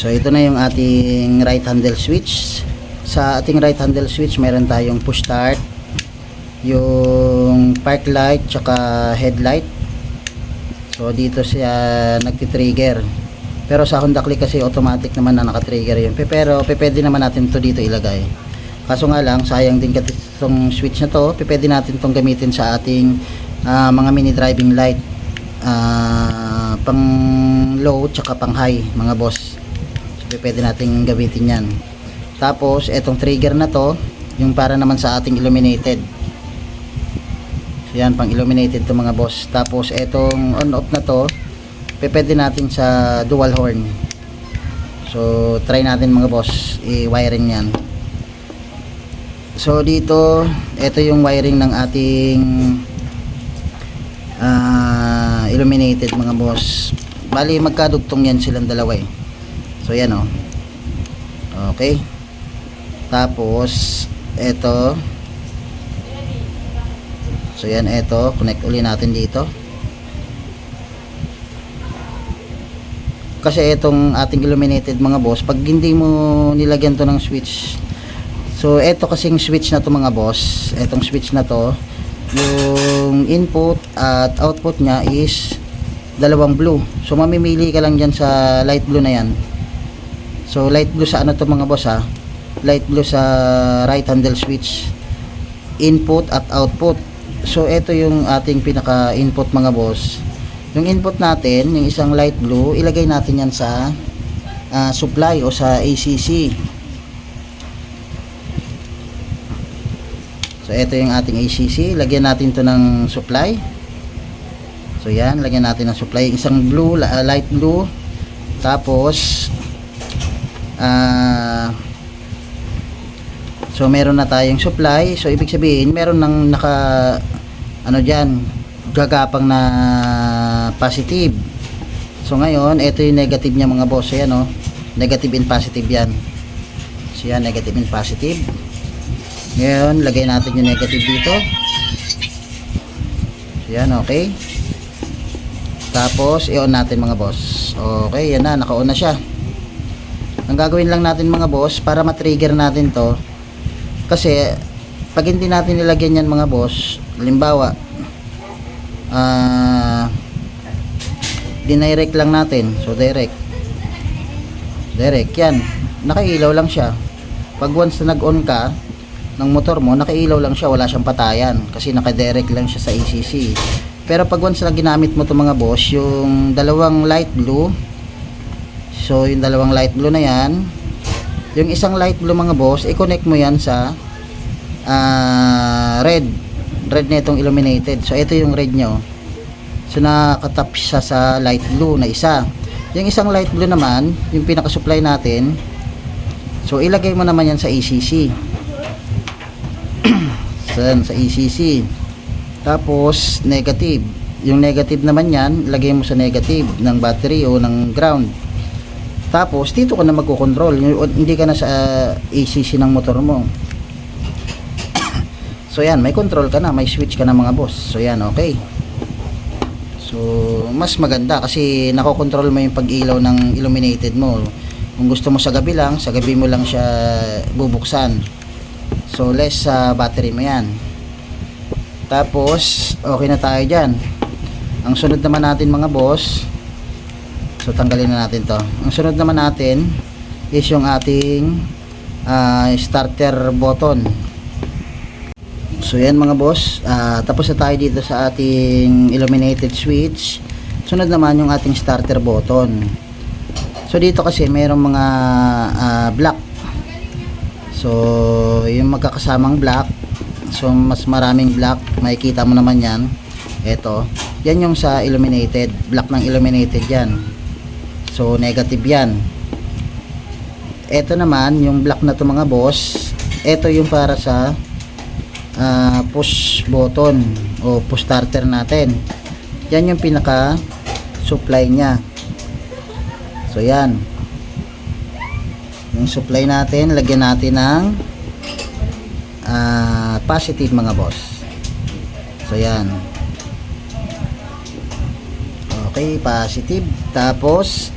So ito na yung ating right handle switch. Sa ating right handle switch, meron tayong push start, yung park light, tsaka headlight. So dito siya nagti-trigger. Pero sa Honda Click kasi automatic naman na naka-trigger yun. Pe- Pero pe- pwede naman natin to dito ilagay. Kaso nga lang, sayang din kasi itong switch na to. Pwede natin tong gamitin sa ating ah, mga mini driving light. Ah, pang low tsaka pang high mga boss. Pwede natin gamitin yan. Tapos, etong trigger na to, yung para naman sa ating illuminated. So, yan, pang illuminated to mga boss. Tapos, etong on-off na to, pwede natin sa dual horn. So, try natin mga boss, i-wiring yan. So, dito, ito yung wiring ng ating ah, illuminated mga boss. Bali, magkadugtong yan silang dalawa eh. So, yan oh. Okay. Tapos, ito. So, yan, ito. Connect uli natin dito. Kasi itong ating illuminated mga boss, pag hindi mo nilagyan to ng switch, so ito kasing switch na to mga boss, itong switch na to, yung input at output niya is dalawang blue. So mamimili ka lang dyan sa light blue na yan. So light blue sa ano to mga boss ha? Light blue sa right handle switch. Input at output. So ito yung ating pinaka input mga boss. Yung input natin, yung isang light blue, ilagay natin yan sa ah, supply o sa ACC. So ito yung ating ACC, lagyan natin to ng supply. So yan, lagyan natin ng supply, isang blue, ah, light blue. Tapos ah So meron na tayong supply. So ibig sabihin, meron nang naka ano diyan, gagapang na positive. So ngayon, ito yung negative niya mga boss. Ayan oh. Negative and positive yan. So yan, negative and positive. Ngayon, lagay natin yung negative dito. So yan, okay. Tapos, i-on natin mga boss. Okay, yan na, naka-on na siya. Ang gagawin lang natin mga boss, para matrigger natin to, kasi, pag hindi natin nilagyan yan mga boss, halimbawa, ah, dinirect lang natin. So, direct. Direct, yan. Nakailaw lang siya. Pag once na nag-on ka, ng motor mo, nakailaw lang siya, wala siyang patayan. Kasi nakadirect lang siya sa ACC. Pero pag once na ginamit mo to mga boss, yung dalawang light blue, so yung dalawang light blue na yan, yung isang light blue mga boss, i-connect mo yan sa ah, red. Red na itong illuminated. So ito yung red nyo. So nakatap siya sa light blue na isa. Yung isang light blue naman, yung pinaka-supply natin, so ilagay mo naman yan sa ACC. Saan? Sa ACC. Tapos, negative. Yung negative naman yan, lagay mo sa negative ng battery o ng ground. Tapos, dito ka na magkocontrol. Hindi ka na sa uh, ACC ng motor mo. so, yan. May control ka na. May switch ka na mga boss. So, yan. Okay. So, mas maganda kasi nakokontrol mo yung pag-ilaw ng illuminated mo. Kung gusto mo sa gabi lang, sa gabi mo lang siya bubuksan. So, less sa battery mo yan. Tapos, okay na tayo dyan. Ang sunod naman natin mga boss, so tanggalin na natin to. Ang sunod naman natin is yung ating ah, starter button. So yan mga boss, Ah, tapos na tayo dito sa ating illuminated switch. Sunod naman yung ating starter button. So dito kasi mayroong mga ah, black. So yung magkakasamang black, so mas maraming black, makikita mo naman yan. Ito, yan yung sa illuminated, black ng illuminated yan. So negative yan. Ito naman, yung black na to mga boss, ito yung para sa ah, push button o push starter natin. Yan yung pinaka supply niya. So yan. Yung supply natin, lagyan natin ng ah, positive mga boss. So yan. Okay, positive. Tapos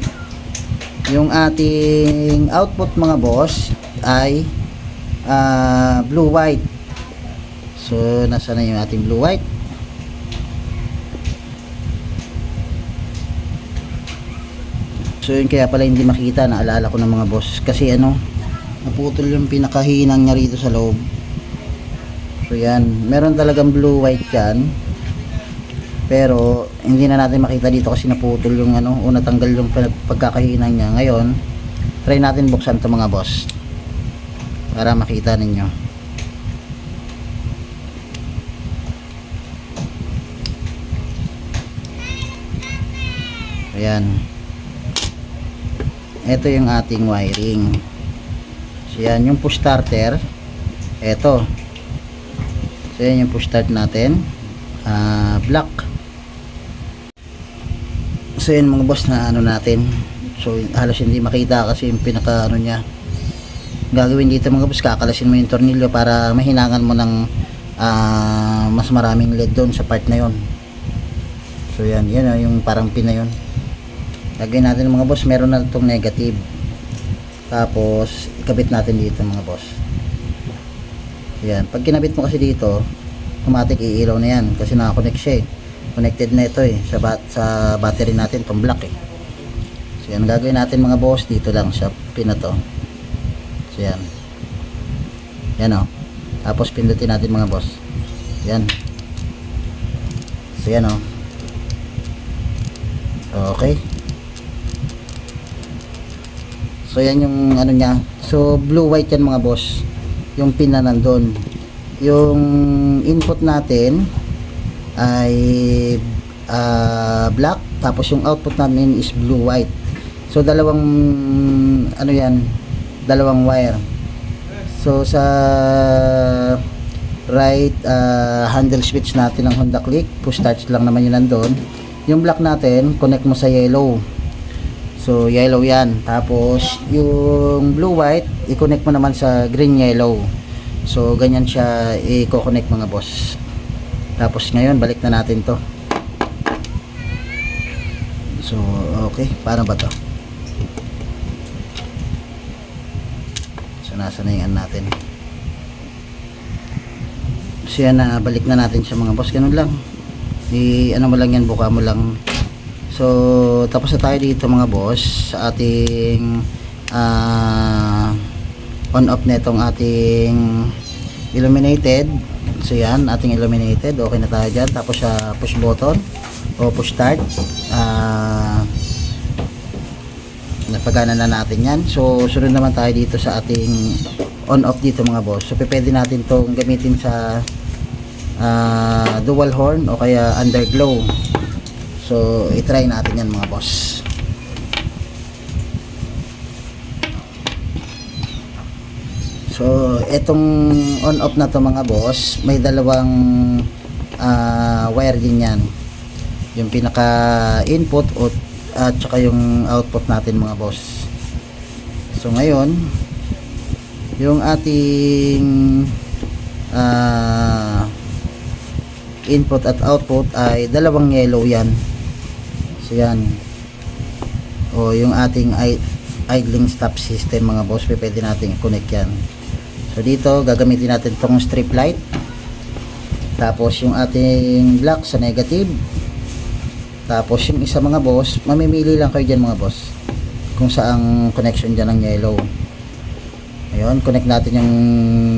yung ating output mga boss ay ah, blue white. So nasa na yung ating blue white? So yun kaya pala hindi makita naalala ko ng mga boss. Kasi ano naputol yung pinakahinang niya rito sa loob. So yan. Meron talagang blue white yan. Pero hindi na natin makita dito kasi naputol yung ano o natanggal yung pag- pagkakahinang niya. Ngayon try natin buksan to mga boss. Para makita ninyo. Ayan. Ito yung ating wiring. So yan yung push starter. Ito. So yan yung push start natin. Ah black so mga boss na ano natin. So halos hindi makita kasi yung pinaka ano niya. Gagawin dito mga boss kakalasin mo yung tornilyo para mahinangan mo ng ah, mas maraming lead doon sa part na yon so yan yan oh, yung parang pin na yun. Lagyan natin mga boss meron na itong negative. Tapos ikabit natin dito mga boss. Yan pag kinabit mo kasi dito automatic iilaw na yan kasi nakakonect siya eh connected na ito eh sa, bat sa battery natin itong black eh. So yan gagawin natin mga boss dito lang sa pin na to. So yan. Yan o tapos pindutin natin mga boss. Yan. So yan o okay. So yan yung ano niya. So blue white yan mga boss. Yung pin na nandun. Yung input natin ay ah, black. Tapos yung output natin is blue white. So dalawang ano yan? Dalawang wire. So sa right ah, handle switch natin ng Honda Click. Push start lang naman yun nandun. Yung black natin connect mo sa yellow. So yellow yan. Tapos yung blue white i-connect mo naman sa green yellow. So ganyan siya i-connect mga boss tapos ngayon balik na natin to. So okay. Paano ba to? So nasa na ano natin. So yan na balik na natin sa mga boss. Ganun lang. I ano mo lang yan buka mo lang. So tapos na tayo dito mga boss sa ating ah on off netong ating illuminated so yan ating illuminated. Okay na tayo dyan. Tapos sa push button o push start. Ah napagana na natin yan. So sunod naman tayo dito sa ating on off dito mga boss. So pwede natin tong gamitin sa ah, dual horn o kaya underglow. So itry natin yan mga boss So, itong on-off na to mga boss, may dalawang ah, wire din yan. Yung pinaka-input at at saka yung output natin mga boss. So, ngayon, yung ating ah, input at output ay dalawang yellow yan. So, yan. O, yung ating idling stop system mga boss, pwede natin i-connect yan. So dito gagamitin natin tong strip light. Tapos yung ating black sa negative. Tapos yung isa mga boss, mamimili lang kayo diyan mga boss. Kung saang connection diyan ng yellow. Ayun, connect natin yung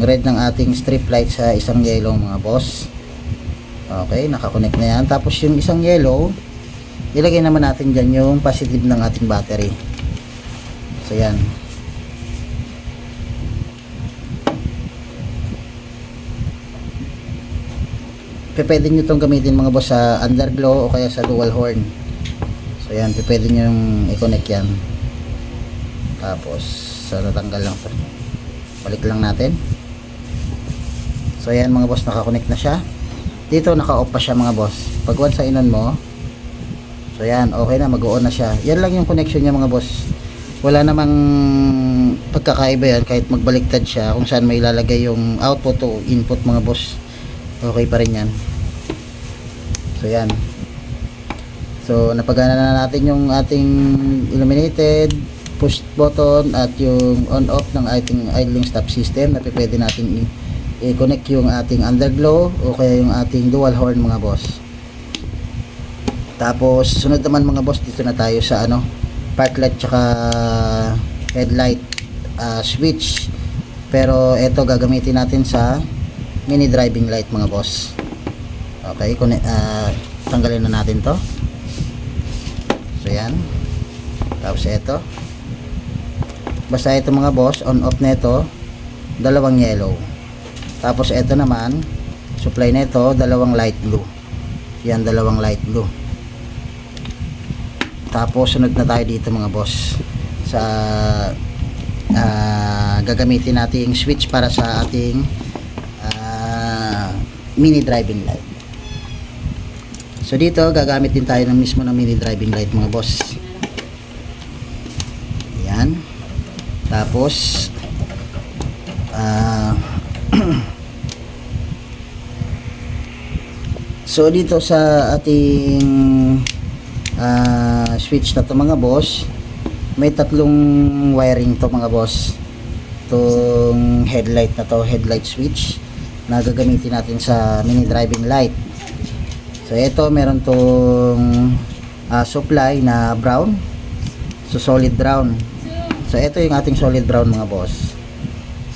red ng ating strip light sa isang yellow mga boss. Okay, nakakonect na yan. Tapos yung isang yellow, ilagay naman natin dyan yung positive ng ating battery. So yan. Pwede nyo itong gamitin mga boss sa underglow o kaya sa dual horn. So yan, pwede nyo yung i-connect yan. Tapos, sa natanggal lang. Balik lang natin. So yan mga boss, nakakonect na siya. Dito naka-off pa siya mga boss. Pag once sa inon mo, so yan, okay na, mag-on na siya. Yan lang yung connection niya mga boss. Wala namang pagkakaiba yan kahit magbaliktad siya kung saan may ilalagay yung output o input mga boss okay pa rin yan. So yan. So napagana na natin yung ating illuminated push button at yung on off ng ating idling stop system na pwede natin i-connect yung ating underglow o kaya yung ating dual horn mga boss. Tapos sunod naman mga boss dito na tayo sa ano park light tsaka headlight ah, switch. Pero ito gagamitin natin sa mini driving light mga boss. Okay kung tanggalin na natin to. So yan. Tapos ito basta ito mga boss on off na ito dalawang yellow. Tapos ito naman supply nito dalawang light blue. Yan dalawang light blue. Tapos sunod na tayo dito mga boss sa ah, gagamitin natin switch para sa ating mini driving light. So dito gagamit din tayo ng mismo ng mini driving light mga boss. Yan tapos ah so dito sa ating ah, switch na to mga boss may tatlong wiring to mga boss. Tong headlight na to headlight switch na gagamitin natin sa mini driving light. So ito meron tong ah, supply na brown. So solid brown. So ito yung ating solid brown mga boss.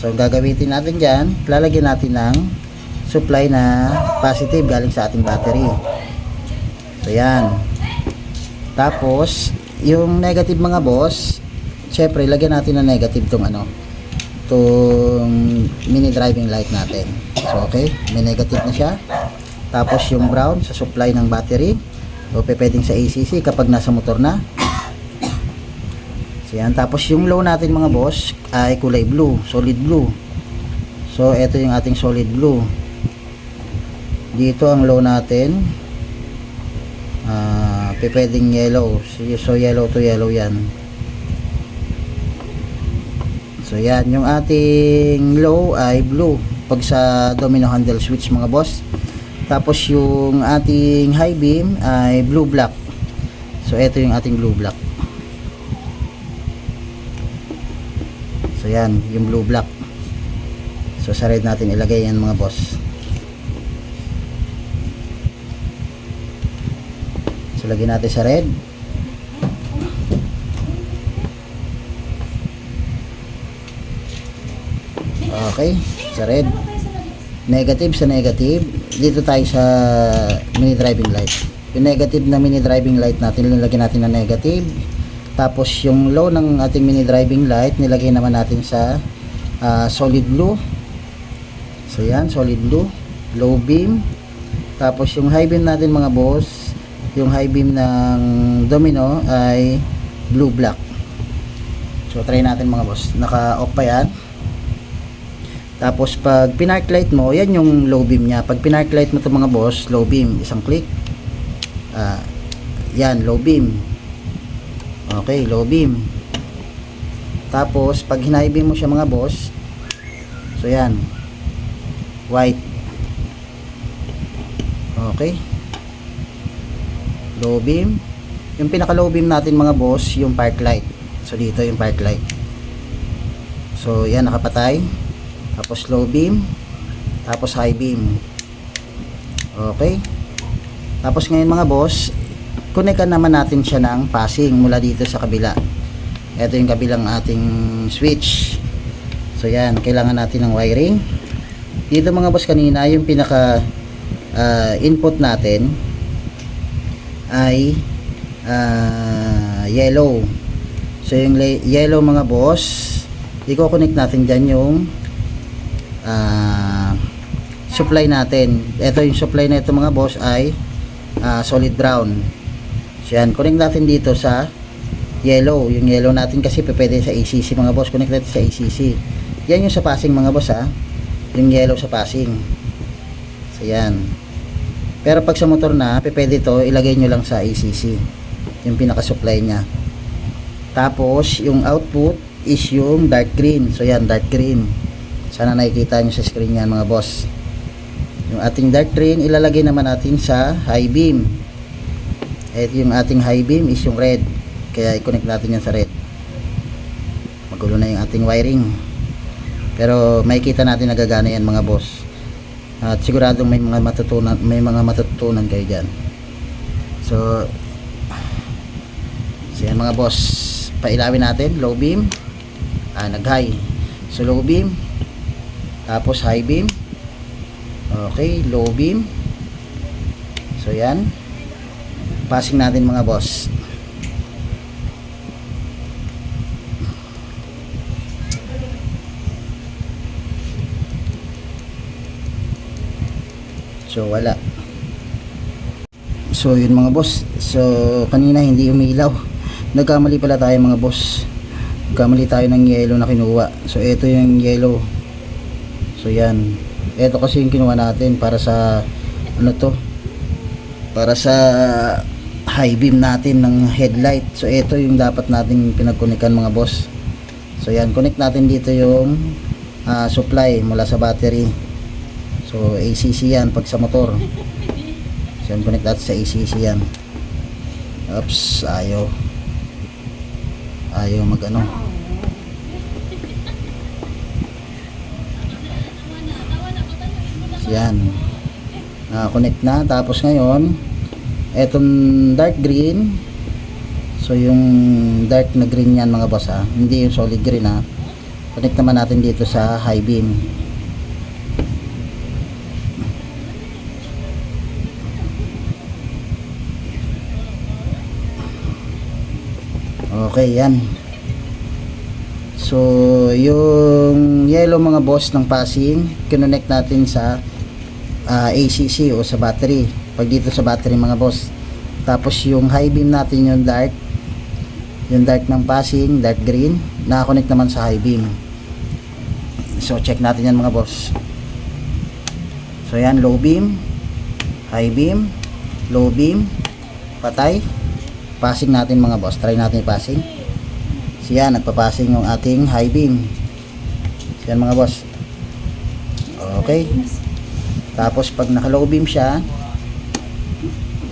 So gagamitin natin dyan lalagyan natin ng supply na positive galing sa ating battery. So yan. Tapos, yung negative mga boss, syempre, lagyan natin ng negative tong ano, tong mini driving light natin. So, okay, may negative na siya. Tapos, yung brown sa supply ng battery, o pwedeng sa ACC kapag nasa motor na. So, yan. Tapos, yung low natin mga boss, ay kulay blue, solid blue. So, ito yung ating solid blue. Dito ang low natin, ah pwedeng yellow so yellow to yellow yan so yan yung ating low ay blue pag sa domino handle switch mga boss. Tapos yung ating high beam ay blue black. So ito yung ating blue black. So yan yung blue black. So sa red natin ilagay yan mga boss. So, lagyan natin sa red. Okay, sa red. Negative sa negative. Dito tayo sa mini driving light. Yung negative na mini driving light natin, nilagyan natin na negative. Tapos yung low ng ating mini driving light, nilagay naman natin sa ah, solid blue. So yan, solid blue. Low beam. Tapos yung high beam natin mga boss, yung high beam ng domino ay blue black so try natin mga boss naka off pa yan tapos pag pinark light mo yan yung low beam nya pag pinark light mo to mga boss low beam isang click. Ah, yan low beam. Okay low beam. Tapos pag high beam mo siya mga boss so yan white. Okay. Low beam. Yung pinaka low beam natin mga boss yung park light. So dito yung park light. So yan nakapatay tapos low beam. Tapos high beam. Okay. Tapos ngayon mga boss connectan naman natin siya ng passing mula dito sa kabila. Ito yung kabilang ating switch. So yan. Kailangan natin ng wiring. Dito mga boss kanina yung pinaka ah, input natin ay ah, yellow. So yung yellow mga boss, i-connect natin dyan yung supply natin. Ito yung supply na ito mga boss ay ah, solid brown. So yan, connect natin dito sa yellow. Yung yellow natin kasi pwede sa ACC mga boss. Connect natin sa ACC. Yan yung sa passing mga boss ha. Yung yellow sa passing. So yan. Pero pag sa motor na, pwede to ilagay nyo lang sa ACC. Yung pinaka-supply niya. Tapos, yung output is yung dark green. So yan, dark green. Sana nakikita nyo sa screen yan mga boss. Yung ating dark green, ilalagay naman natin sa high beam. At yung ating high beam is yung red. Kaya i-connect natin yan sa red. magulo na yung ating wiring. Pero makikita natin nagagana yan mga boss. At siguradong may mga matutunan may mga matutunan kayo dyan. So so yan mga boss. Pailawin natin low beam. Ah, nag high so low beam. Tapos high beam okay low beam so yan passing natin mga boss So wala. So yun mga boss. So kanina hindi umilaw. Nagkamali pala tayo mga boss. Nagkamali tayo ng yellow na kinuha. So ito yung yellow. So yan. Ito kasi yung kinuha natin para sa ano to? Para sa high beam natin ng headlight. So ito yung dapat nating pinagkunikan mga boss. So yan, connect natin dito yung ah, supply mula sa battery. So ACC yan pag sa motor. So yan connect natin sa ACC yan. Oops, ayaw. Ayaw mag ano. Yan. Na-connect na. Tapos ngayon, etong dark green. So yung dark na green yan mga boss ha. Hindi yung solid green ha. Connect naman natin dito sa high beam. Okay, yan. So, yung yellow mga boss ng passing, kinonect natin sa ah, ACC o sa battery. Pag dito sa battery mga boss. Tapos yung high beam natin yung dark, yung dark ng passing, dark green, nakakonect naman sa high beam. So, check natin yan mga boss. So, yan, low beam, high beam, low beam, patay, passing natin mga boss try natin passing so yan nagpapassing yung ating high beam so yan mga boss okay tapos pag naka low beam siya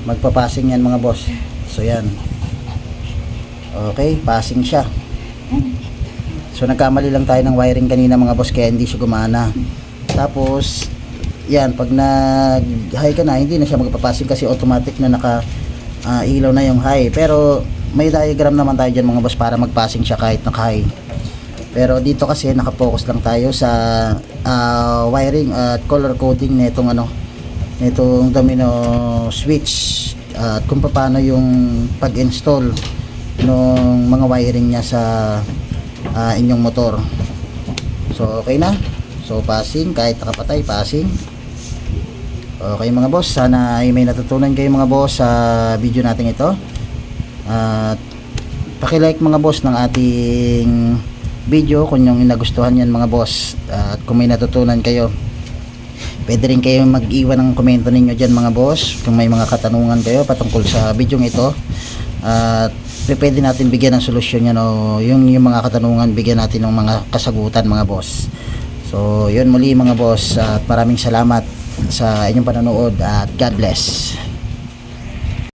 magpapassing yan mga boss. So yan. Okay passing siya. So nagkamali lang tayo ng wiring kanina mga boss kaya hindi siya gumana. Tapos yan pag nag high ka na hindi na siya magpapassing kasi automatic na naka ah, ilaw na yung high. Pero may diagram naman tayo dyan mga boss para mag-passing siya kahit naka high pero dito kasi nakapokus lang tayo sa ah, wiring at color coding nitong ano nitong domino switch at kung paano yung pag-install ng mga wiring niya sa ah, inyong motor. So okay na? So passing kahit nakapatay passing. Okay mga boss, sana ay may natutunan kayo mga boss sa video natin ito. At paki-like mga boss ng ating video kung yung nagustuhan yan mga boss. At kung may natutunan kayo, pwede rin kayo mag-iwan ng komento ninyo dyan mga boss kung may mga katanungan kayo patungkol sa video ito. At pwede natin bigyan ng solusyon yan o yung, yung mga katanungan bigyan natin ng mga kasagutan mga boss. So, yun muli mga boss at maraming salamat sa inyong panonood at God bless.